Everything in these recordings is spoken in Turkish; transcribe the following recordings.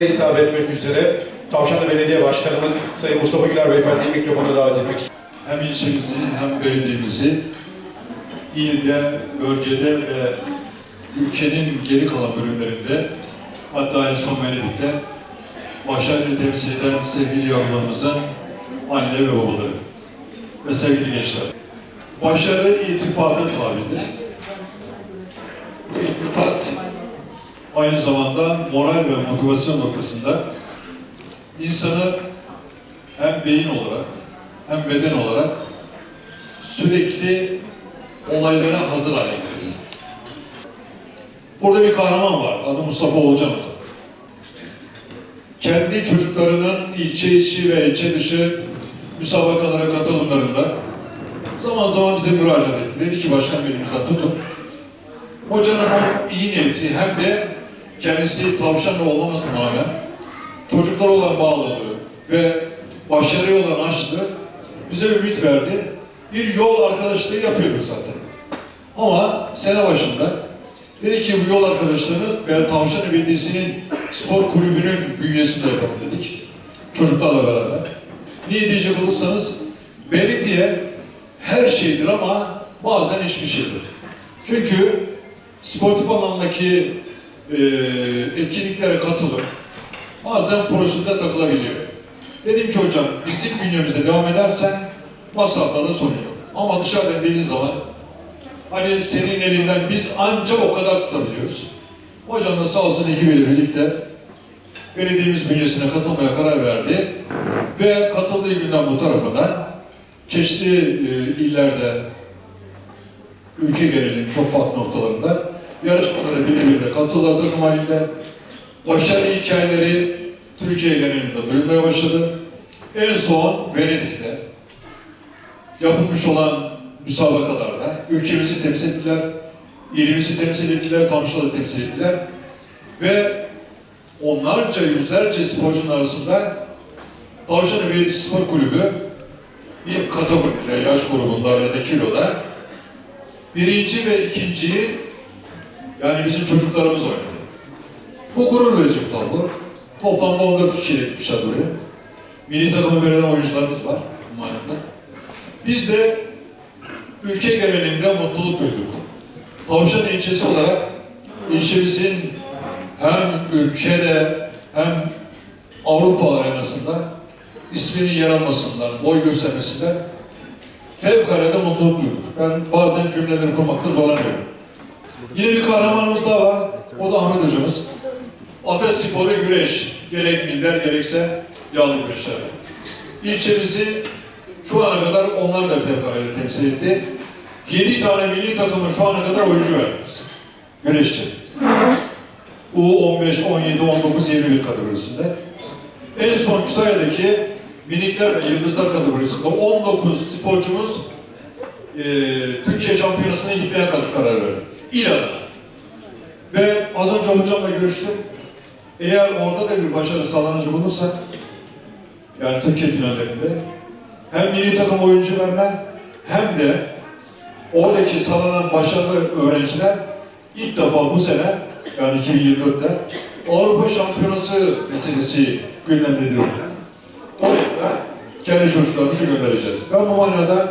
hitap etmek üzere Tavşanlı Belediye Başkanımız Sayın Mustafa Güler Beyefendi'yi mikrofona davet etmek istiyorum. hem ilçemizi hem belediyemizi ilde, bölgede ve ülkenin geri kalan bölümlerinde hatta en son Venedik'te başarıyla temsil eden sevgili yavrularımızın anne ve babaları ve sevgili gençler. Başarı iltifata tabidir. Bu iltifat aynı zamanda moral ve motivasyon noktasında insanı hem beyin olarak hem beden olarak sürekli olaylara hazır hale getirir. Burada bir kahraman var. Adı Mustafa Olcan. Kendi çocuklarının ilçe içi ve ilçe dışı müsabakalara katılımlarında zaman zaman bize müracaat etti. Dedi ki başkan elimizden tutun. Hocanın o iyi niyeti hem de kendisi tavşanlı olmamasına rağmen çocuklara olan bağlılığı ve başarıya olan aşkı bize ümit verdi. Bir yol arkadaşlığı yapıyorduk zaten. Ama sene başında dedi ki bu yol arkadaşlığını ve Tavşanlı Belediyesi'nin spor kulübünün bünyesinde yapalım dedik. Çocuklarla beraber. Niye diyecek olursanız belediye her şeydir ama bazen hiçbir şeydir. Çünkü sportif anlamdaki e, etkinliklere katılıp bazen prosedüre takılabiliyor. Dedim ki hocam bizim bünyemizde devam edersen masraflarda sorun yok. Ama dışarıdan dediğin zaman hani senin elinden biz ancak o kadar tutabiliyoruz. Hocam da sağ olsun ekibiyle birlikte belediyemiz bünyesine katılmaya karar verdi. Ve katıldığı günden bu tarafa da çeşitli e, illerde ülke genelinin çok farklı noktalarında yarışmalara birebir katıldılar takım halinde. Başarı hikayeleri Türkiye genelinde duyulmaya başladı. En son Venedik'te yapılmış olan müsabakalarda ülkemizi temsil ettiler, ilimizi temsil ettiler, Tamşalı temsil ettiler ve onlarca, yüzlerce sporcunun arasında Tavşanlı Belediyesi Spor Kulübü bir kategoride, yaş grubunda ya da kiloda birinci ve ikinciyi yani bizim çocuklarımız oynadı. Bu gurur verici bir tablo. Toplamda 14 kişiyle gitmişler buraya. Milli takımı verilen oyuncularımız var bu manada. Biz de ülke genelinde mutluluk duyduk. Tavşan ilçesi olarak ilçemizin hem ülkede hem Avrupa arenasında isminin yer almasından, boy göstermesinden fevkalade mutluluk duyduk. Ben bazen cümleleri kurmakta zorlanıyorum. Yine bir kahramanımız daha var. O da Ahmet hocamız. Atasporu güreş. Gerek minder gerekse yağlı güreşlerde. İlçemizi şu ana kadar onlar da fevkalade temsil etti. 7 tane milli takımı şu ana kadar oyuncu verdik. Güreşçi. U15, 17, 19, 21 kategorisinde. En son Kütahya'daki minikler ve yıldızlar kategorisinde 19 sporcumuz e, Türkiye şampiyonasına gitmeye karar verdi. İran'a. Ve az önce hocamla görüştüm. Eğer orada da bir başarı sağlanıcı bulursa, yani Türkiye finallerinde, hem milli takım oyuncu verme, hem de oradaki sağlanan başarılı öğrenciler ilk defa bu sene, yani 2024'te Avrupa Şampiyonası meselesi gündemde Oraya kendi çocuklarımızı göndereceğiz. Ben bu manada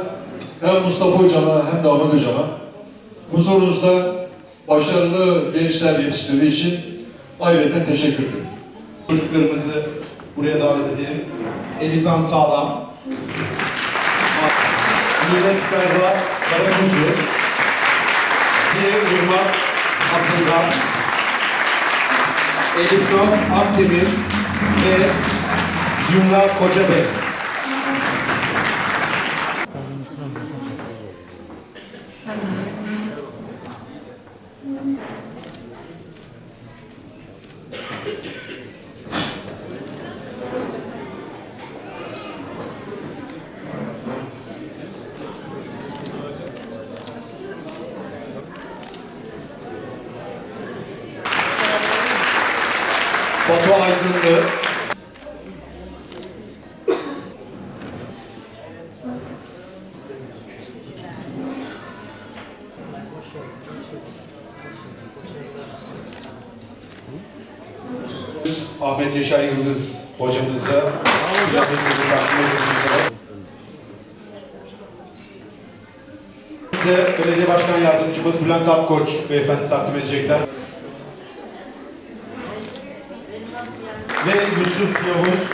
hem Mustafa Hocama hem de Ahmet Hocama huzurunuzda başarılı gençler yetiştirdiği için ayrıca teşekkür ederim. Çocuklarımızı buraya davet edelim. Elizan Sağlam, Mehmet Berra Karakuzu, Cem Irmak Atılgan, Elif Naz Akdemir ve Zümra Kocabey. Batu Aydınlı, Ahmet Yaşar Yıldız hocamıza plaketini takdim ediyoruz. Belediye Başkan Yardımcımız Bülent Akkoç beyefendi takdim edecekler. Ve Yusuf Yavuz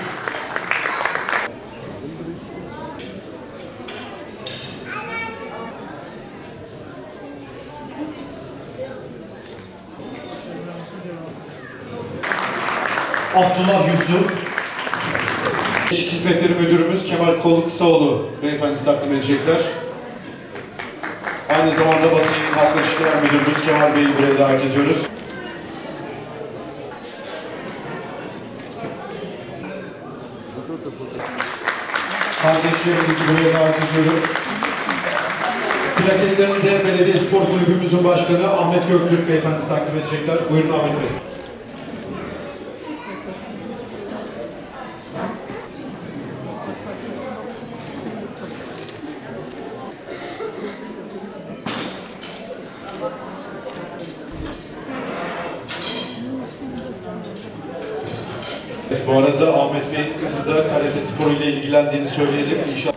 Abdullah Yusuf İş Hizmetleri Müdürümüz Kemal Koluksaoğlu beyefendi takdim edecekler. Aynı zamanda basın halkla ilişkiler müdürümüz Kemal Bey'i buraya davet ediyoruz. Kardeşlerimizi buraya davet ediyorum. Plaketlerini de Belediye Spor Kulübümüzün Başkanı Ahmet Göktürk Beyefendi takdim edecekler. Buyurun Ahmet Bey. Bu arada Ahmet Bey'in kızı da karate sporu ile ilgilendiğini söyleyelim. İnşallah